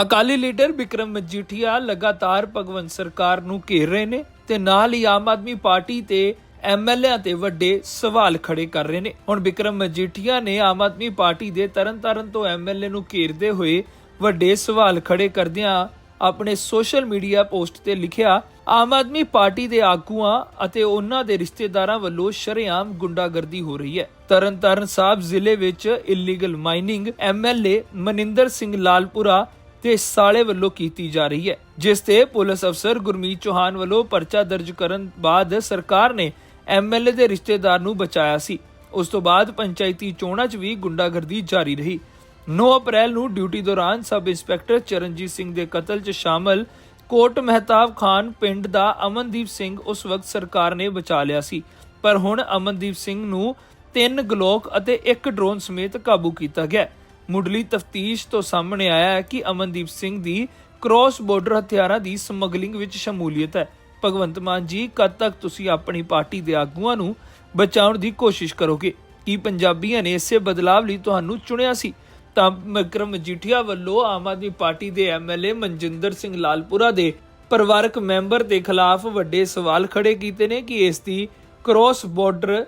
Akali leader Vikram Majithia ਲਗਾਤਾਰ ਭਗਵੰਤ ਸਰਕਾਰ ਨੂੰ ਘੇਰ ਰਹੇ ਨੇ ਤੇ ਨਾਲ ਹੀ ਆਮ ਆਦਮੀ ਪਾਰਟੀ ਤੇ ਐਮਐਲਏ ਤੇ ਵੱਡੇ ਸਵਾਲ ਖੜੇ ਕਰ ਰਹੇ ਨੇ। ਹੁਣ ਵਿਕਰਮ ਮਜੀਠੀਆ ਨੇ ਆਮ ਆਦਮੀ ਪਾਰਟੀ ਦੇ ਤਰਨਤਾਰਨ ਤੋਂ ਐਮਐਲਏ ਨੂੰ ਘੇਰਦੇ ਹੋਏ ਵੱਡੇ ਸਵਾਲ ਖੜੇ ਕਰਦਿਆਂ ਆਪਣੇ ਸੋਸ਼ਲ ਮੀਡੀਆ ਪੋਸਟ ਤੇ ਲਿਖਿਆ, ਆਮ ਆਦਮੀ ਪਾਰਟੀ ਦੇ ਆਗੂਆਂ ਅਤੇ ਉਹਨਾਂ ਦੇ ਰਿਸ਼ਤੇਦਾਰਾਂ ਵੱਲੋਂ ਸ਼ਰੇਆਮ ਗੁੰਡਾਗਰਦੀ ਹੋ ਰਹੀ ਹੈ। ਤਰਨਤਾਰਨ ਸਾਹਿਬ ਜ਼ਿਲ੍ਹੇ ਵਿੱਚ illegal mining MLA Maninder Singh Lalpura ਤੇ ਸਾਲੇ ਵੱਲੋਂ ਕੀਤੀ ਜਾ ਰਹੀ ਹੈ, ਜਿਸ ਤੇ ਪੁਲਿਸ ਅਫਸਰ ਗੁਰਮੀਤ ਚੌਹਾਨ ਵੱਲੋਂ ਪਰਚਾ ਦਰਜ ਕਰਨ ਬਾਅਦ ਸਰਕਾਰ ਨੇ ਐਮਐਲਏ ਦੇ ਰਿਸ਼ਤੇਦਾਰ ਨੂੰ ਬਚਾਇਆ ਸੀ। ਉਸ ਤੋਂ ਬਾਅਦ ਪੰਚਾਇਤੀ ਚੋਣਾਂ 'ਚ ਵੀ ਗੁੰਡਾਗਰਦੀ ਜਾਰੀ ਰਹੀ। 9 ਅਪ੍ਰੈਲ ਨੂੰ ਡਿਊਟੀ ਦੌਰਾਨ ਸਬ ਇੰਸਪੈਕਟਰ ਚਰਨਜੀਤ ਸਿੰਘ ਦੇ ਕਤਲ 'ਚ ਸ਼ਾਮਲ ਕੋਟ ਮਹਿਤਾਬ ਖਾਨ ਪਿੰਡ ਦਾ ਅਮਨਦੀਪ ਸਿੰਘ ਉਸ ਵਕਤ ਸਰਕਾਰ ਨੇ ਬਚਾ ਲਿਆ ਸੀ, ਪਰ ਹੁਣ ਅਮਨਦੀਪ ਸਿੰਘ ਨੂੰ ਤਿੰਨ ਗਲੋਕ ਅਤੇ ਇੱਕ ਡਰੋਨ ਸਮੇਤ ਕਾਬੂ ਕੀਤਾ ਗਿਆ ਮੁੱਢਲੀ ਤਫਤੀਸ਼ ਤੋਂ ਸਾਹਮਣੇ ਆਇਆ ਹੈ ਕਿ ਅਮਨਦੀਪ ਸਿੰਘ ਦੀ ਕ੍ਰਾਸ ਬਾਰਡਰ ਹਥਿਆਰਾਂ ਦੀ ਸਮਗਲਿੰਗ ਵਿੱਚ ਸ਼ਮੂਲੀਅਤ ਹੈ। ਭਗਵੰਤ ਮਾਨ ਜੀ, ਕਦ ਤੱਕ ਤੁਸੀਂ ਆਪਣੀ ਪਾਰਟੀ ਦੇ ਆਗੂਆਂ ਨੂੰ ਬਚਾਉਣ ਦੀ ਕੋਸ਼ਿਸ਼ ਕਰੋਗੇ? ਕੀ ਪੰਜਾਬੀਆਂ ਨੇ ਇਸੇ ਬਦਲਾਵ ਲਈ ਤੁਹਾਨੂੰ ਚੁਣਿਆ ਸੀ? ਤਾਂ ਵਿਕਰਮ ਮਜੀਠੀਆ ਵੱਲੋਂ ਆਮ ਆਦਮੀ ਪਾਰਟੀ ਦੇ ਐਮਐਲਏ ਮਨਜਿੰਦਰ ਸਿੰਘ ਲਾਲਪੁਰਾ ਦੇ ਪਰਿਵਾਰਕ ਮੈਂਬਰ ਦੇ ਖਿਲਾਫ ਵੱਡੇ ਸਵਾਲ ਖੜੇ ਕੀਤੇ ਨੇ ਕਿ ਇਸ ਦੀ ਕ੍ਰਾਸ ਬਾਰਡਰ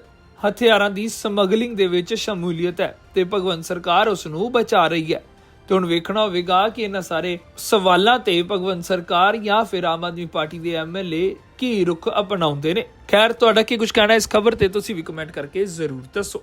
ਹਥਿਆਰਾਂ ਦੀ ਸਮਗਲਿੰਗ ਦੇ ਵਿੱਚ ਸ਼ਮੂਲੀਅਤ ਹੈ ਤੇ ਭਗਵੰਤ ਸਰਕਾਰ ਉਸ ਨੂੰ ਬਚਾ ਰਹੀ ਹੈ। ਤੇ ਹੁਣ ਵੇਖਣਾ ਹੋਵੇਗਾ ਕਿ ਇਹਨਾਂ ਸਾਰੇ ਸਵਾਲਾਂ ਤੇ ਭਗਵੰਤ ਸਰਕਾਰ ਜਾਂ ਫਿਰ ਆਮ ਆਦਮੀ ਪਾਰਟੀ ਦੇ ਐਮਐਲਏ ਕੀ ਰੁਖ ਅਪਣਾਉਂਦੇ ਨੇ। ਖੈਰ, ਤੁਹਾਡਾ ਕੀ ਕੁਝ ਕਹਿਣਾ ਇਸ ਖਬਰ ਤੇ ਤੁਸੀਂ ਵੀ ਕਮੈਂਟ ਕਰਕੇ ਜ਼ਰੂਰ ਦੱਸੋ।